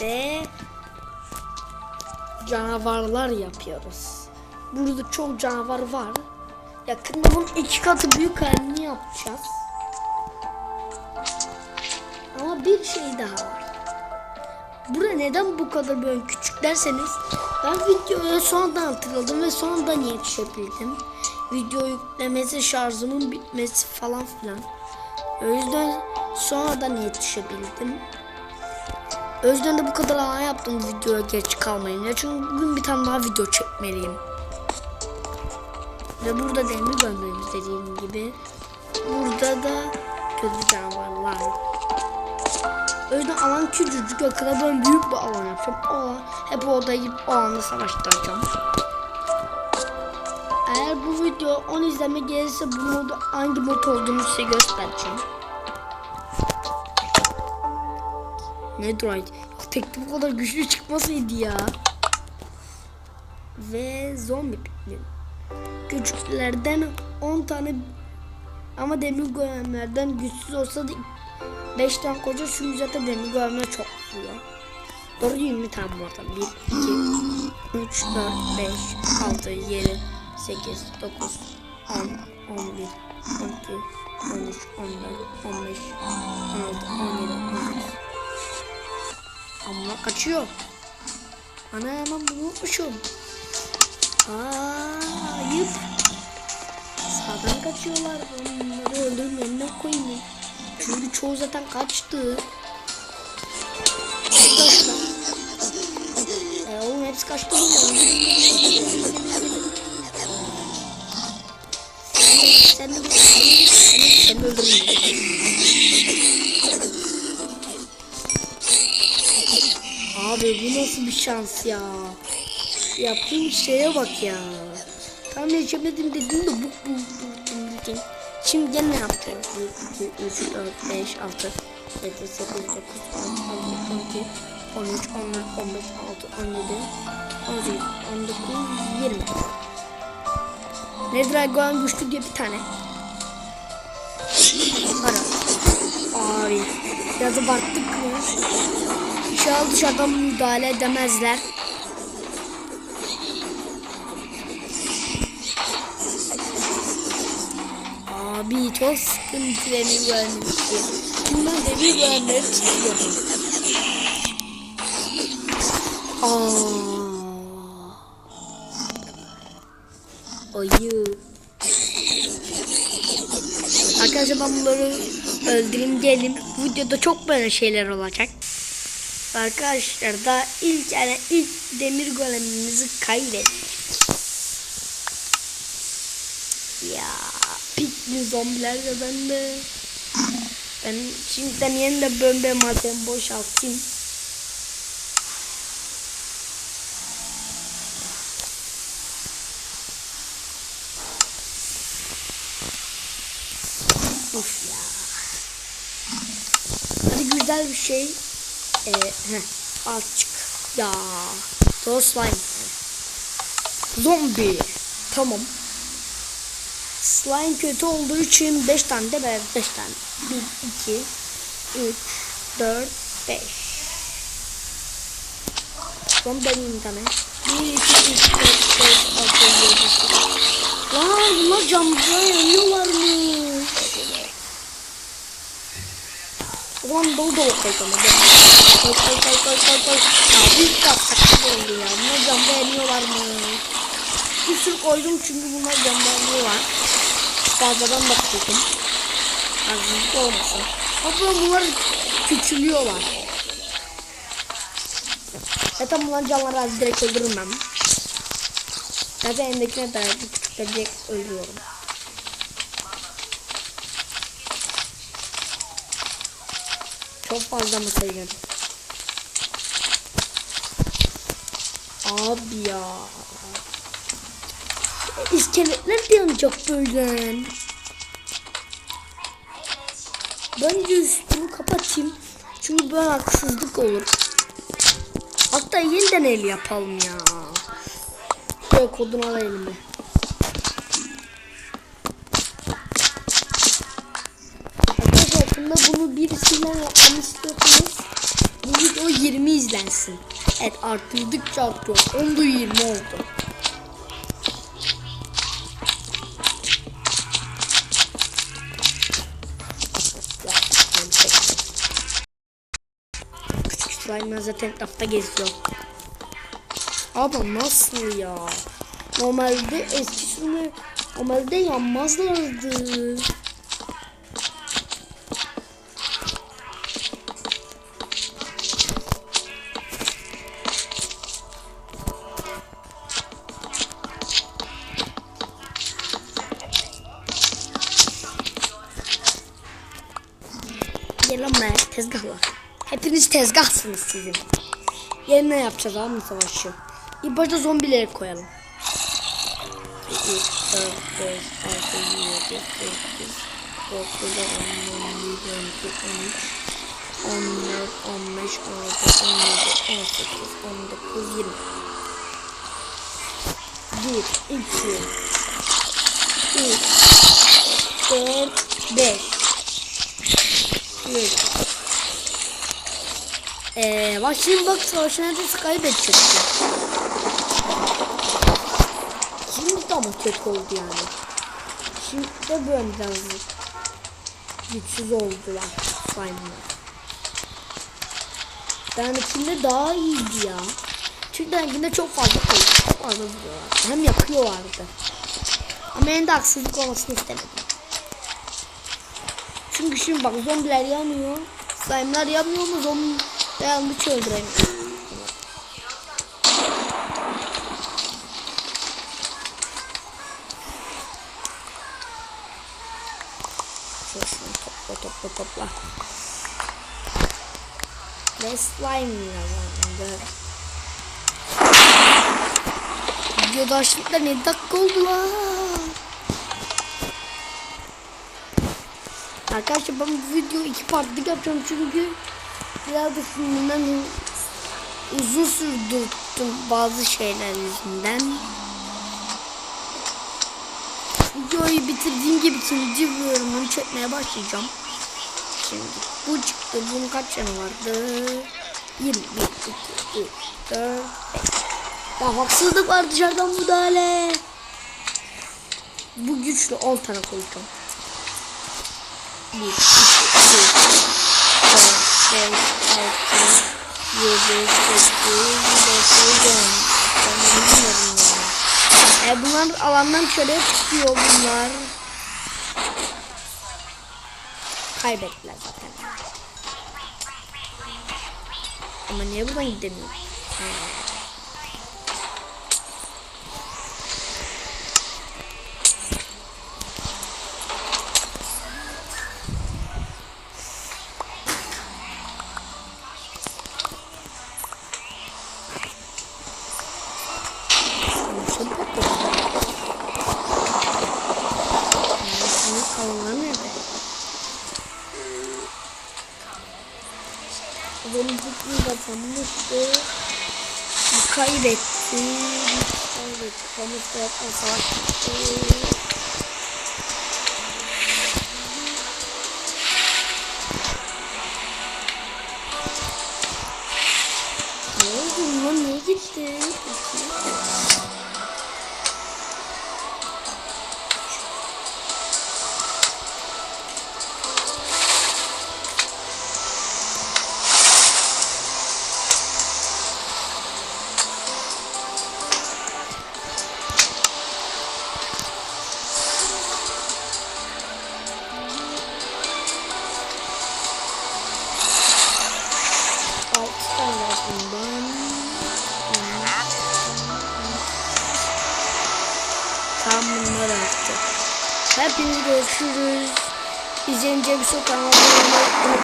ve canavarlar yapıyoruz. Burada çok canavar var. Yakında bunun iki katı büyük halini yapacağız. Ama bir şey daha var. Bura neden bu kadar böyle küçük derseniz ben videoya sonradan hatırladım ve sonradan yetişebildim. Video yüklemesi, şarjımın bitmesi falan filan. O yüzden sonradan yetişebildim. O yüzden de bu kadar ağ yaptım videoya geç kalmayınca. Çünkü bugün bir tane daha video çekmeliyim. Ve burada demir bölmemiz dediğim gibi. Burada da kötü canavarlar. O yüzden alan küçücük. O kadar ben büyük bir alan yapacağım. O hep orada gidip o alanda savaştıracağım. Eğer bu video 10 izleme gelirse bu modu hangi mod olduğunu size göstereceğim. Netherite. Tek bu kadar güçlü çıkmasıydı ya. Ve zombi piglin. Küçüklerden 10 tane ama demir golemlerden güçsüz olsa da 5 tane koca çünkü zaten demir golemler çok vuruyor. Doğru 20 tane bu arada. 1, 2, 3, 4, 5, 6, 7, 8, 9, 10, 11, 12, 13, 14, 15, 16, 17, 18. Kaçıyor. Ana hemen bunu unutmuşum. Aa, ayıp. Sağdan kaçıyorlar. Onları öldürün önüne koyayım. Çünkü çoğu zaten kaçtı. Kaçtı. E oğlum hepsi kaçtı. Sen de. Sen de git. Seni öldürürüm. Şans ya? Yaptığım şeye bak ya. Tam yaşamadım dedim de bu bu bu dedim. Şimdi gene ne yaptı? 1, 2, 3, 4, 5, 6, 7, 8, 9, 10, 11, 12, 13, 14, 15, 16, 17, 18, 19, 20. Nedragon güçlü diye bir tane. Ara. Abi. Biraz abarttık mı? İnşallah dışarıdan müdahale edemezler. Abi çok sıkıntı demir mühendisi. Şimdi ben demir mühendisleri tutuyorum. Aa. Ayı. Arkadaşlar ben bunları öldüreyim diyelim. Videoda çok böyle şeyler olacak. Arkadaşlar da ilk yani ilk demir golemimizi kaybettik. Ya pikli zombiler de bende. Ben şimdiden yeniden bömbe madem boşaltayım. Of ya. Hadi güzel bir şey. Ee, heh, azıcık. Ya. Toz slime. Zombi. Tamam. Slime kötü olduğu için 5 tane de ben 5 tane. 1, 2, 3, 4, 5. Son benim tane. 1, 2, 3, 4, 5, 6, 7, 8. Lan bunlar camda yanıyorlar mı? Ulan dolu dolu koyacağım. Koy koy koy koy koy koy. Ya büyük kapsak oldu ya. Bunlar yanıyorlar mı? Bir sürü koydum çünkü bunlar camda yanıyorlar. Fazladan da koydum. Azizlik olmasın. Ama bunlar küçülüyorlar. Zaten bunlar canları az direkt öldürürüm ben. Zaten elimdekine dair küçükleri direkt öldürüyorum. Çok fazla sayıyorum? Abi ya. İskeletler de yanacak böyle. Bence üstümü kapatayım. Çünkü böyle haksızlık olur. Hatta yeniden el yapalım ya. Şöyle kodunu al elime. Bunu birisiyle istiyorsanız bu video 20 izlensin. Evet arttırdıkça artıyor. 10'da 20 oldu. Slime'lar zaten etrafta geziyor. Ama nasıl ya? Normalde eski sürümler normalde yanmazlardı. Lan be tezgahlar. Hepiniz tezgahsınız sizin. Yerine yapacağız abi savaşı. İlk başta zombileri koyalım. 2, 3, 4, 5, 6, 7, 8, 9, 10, 11, 12, 13, 14, 15, 16, 17, 18, 19, 20. 1, 2, 3, 4, 5. 3, ee, bak şimdi bak savaşın neredeyse kaybedecekler. Şimdi de ama kötü oldu yani. Şimdi de böyle biraz güçsüz oldular slime'lar. Yani içinde daha iyiydi ya. Çünkü renginde çok fazla. Çok fazla vuruyorlar. Hem yakıyorlardı. Ama en de haksızlık olmasını istemedim. Çünkü şimdi bak zombiler yanıyor. Slime'lar yanmıyor mu zombi dayandı. Şöyle şunu topla topla topla. Ve slime yazandı. Videoda açtıkta ne dakika oldu lan? Arkadaşlar ben bu videoyu iki partlık yapacağım çünkü biraz da filmden uzun sürdürdüm bazı şeyler yüzünden. Videoyu bitirdiğim gibi ikinci bölümünü çekmeye başlayacağım. Şimdi bu çıktı. Bunun kaç yanı vardı? 21, 2, 3, 4, 5. Ya haksızlık var dışarıdan müdahale. Bu güçlü 10 tane koyacağım. 1, 2, 3, 4, 5, 6, 7, 8, 9, 10. Ben bilmiyorum ya. E bunlar alandan şöyle çıkıyor bunlar. Kaybettiler zaten. Ama niye buradan gidemiyor? Ha. Bir kaybetti. Kaybetti. Kamusta yapma savaşmıştı. Artık. Hepiniz görüşürüz. İzleyince bir abone olmayı